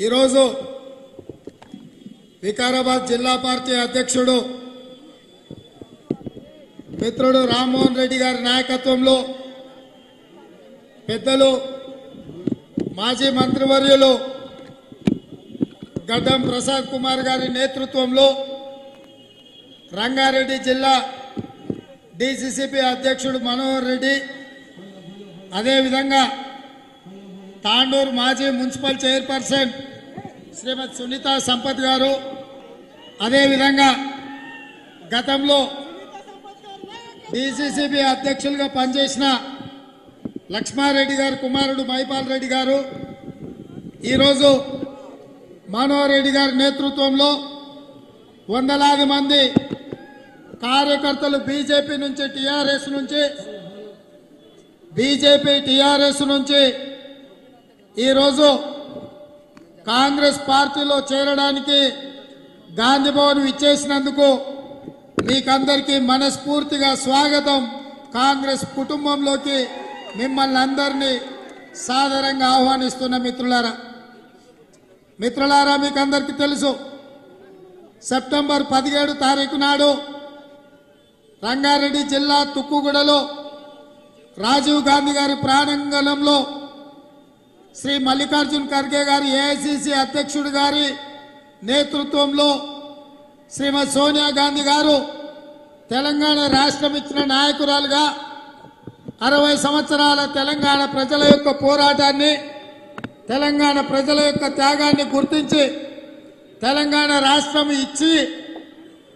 ఈరోజు వికారాబాద్ జిల్లా పార్టీ అధ్యక్షుడు మిత్రుడు రామ్మోహన్ రెడ్డి గారి నాయకత్వంలో పెద్దలు మాజీ మంత్రివర్యులు గడ్డం ప్రసాద్ కుమార్ గారి నేతృత్వంలో రంగారెడ్డి జిల్లా డిసిసిపి అధ్యక్షుడు మనోహర్ రెడ్డి అదేవిధంగా తాండూరు మాజీ మున్సిపల్ చైర్పర్సన్ శ్రీమతి సునీత సంపత్ గారు అదేవిధంగా గతంలో డిసిసిబి అధ్యక్షులుగా పనిచేసిన లక్ష్మారెడ్డి గారు కుమారుడు మైపాల్ రెడ్డి గారు ఈరోజు మనోహర్రెడ్డి గారి నేతృత్వంలో వందలాది మంది కార్యకర్తలు బీజేపీ నుంచి టీఆర్ఎస్ నుంచి బీజేపీ టీఆర్ఎస్ నుంచి ఈరోజు కాంగ్రెస్ పార్టీలో చేరడానికి గాంధీ భవన్ ఇచ్చేసినందుకు మీకందరికీ మనస్ఫూర్తిగా స్వాగతం. కాంగ్రెస్ కుటుంబంలోకి మిమ్మల్ని అందరినీ సాదరంగా ఆహ్వానిస్తున్న మిత్రులారా. మిత్రులారా మీకు అందరికీ తెలుసు సెప్టెంబర్ పదిహేడు తారీఖు నాడు రంగారెడ్డి జిల్లా తుక్కుగూడలో రాజీవ్ గాంధీ గారి ప్రాణంగణంలో శ్రీ మల్లికార్జున్ ఖర్గే గారి ఏఐసిసి అధ్యక్షుడు గారి నేతృత్వంలో శ్రీమతి సోనియా గాంధీ గారు తెలంగాణ రాష్ట్రం ఇచ్చిన నాయకురాలుగా అరవై సంవత్సరాల తెలంగాణ ప్రజల యొక్క పోరాటాన్ని తెలంగాణ ప్రజల యొక్క త్యాగాన్ని గుర్తించి తెలంగాణ రాష్ట్రం ఇచ్చి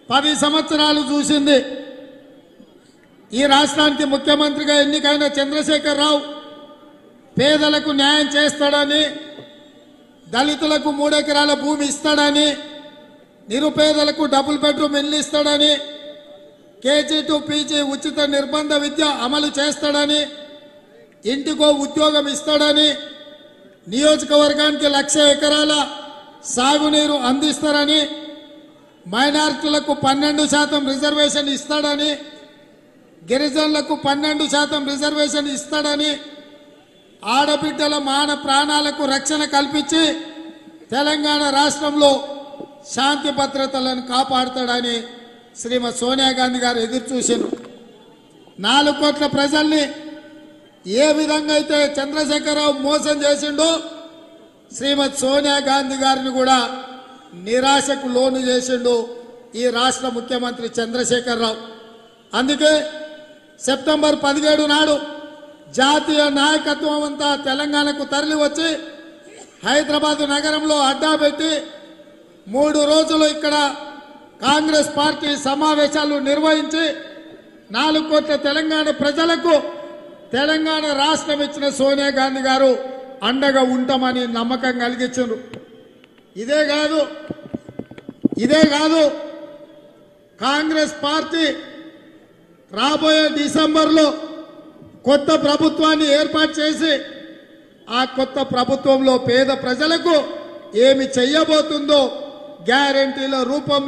పది సంవత్సరాలు చూసింది. ఈ రాష్ట్రానికి ముఖ్యమంత్రిగా ఎన్నికైన చంద్రశేఖరరావు పేదలకు న్యాయం చేస్తాడని దళితులకు మూడెకరాల భూమి ఇస్తాడని నిరుపేదలకు డబుల్ బెడ్రూమ్ ఇల్లు ఇస్తాడని కేజీ టు పీజీ ఉచిత నిర్బంధ విద్య అమలు చేస్తాడని ఇంటికో ఉద్యోగం ఇస్తాడని నియోజకవర్గానికి లక్ష ఎకరాల సాగునీరు అందిస్తారని మైనార్టీలకు పన్నెండు శాతం రిజర్వేషన్ ఇస్తాడని గిరిజనులకు పన్నెండు శాతం రిజర్వేషన్ ఇస్తాడని ఆడబిడ్డల మాన ప్రాణాలకు రక్షణ కల్పించి తెలంగాణ రాష్ట్రంలో శాంతి భద్రతలను కాపాడుతాడని శ్రీమతి సోనియా గాంధీ గారు ఎదురు నాలుగు కోట్ల ప్రజల్ని ఏ విధంగా అయితే చంద్రశేఖరరావు మోసం చేసిండో శ్రీమతి సోనియా గాంధీ గారిని కూడా నిరాశకు లోను చేసిండు ఈ రాష్ట్ర ముఖ్యమంత్రి చంద్రశేఖరరావు. అందుకే సెప్టెంబర్ పదిహేడు నాడు జాతీయ నాయకత్వం అంతా తెలంగాణకు తరలి వచ్చి హైదరాబాద్ నగరంలో అడ్డా పెట్టి మూడు రోజులు ఇక్కడ కాంగ్రెస్ పార్టీ సమావేశాలు నిర్వహించి నాలుగు కోట్ల తెలంగాణ ప్రజలకు తెలంగాణ రాష్ట్రం ఇచ్చిన సోనియా గాంధీ గారు అండగా ఉంటామని నమ్మకం కలిగించారు ఇదే కాదు ఇదే కాదు కాంగ్రెస్ పార్టీ రాబోయే డిసెంబర్లో కొత్త ప్రభుత్వాన్ని ఏర్పాటు చేసి ఆ కొత్త ప్రభుత్వంలో పేద ప్రజలకు ఏమి చెయ్యబోతుందో గ్యారంటీల రూపంలో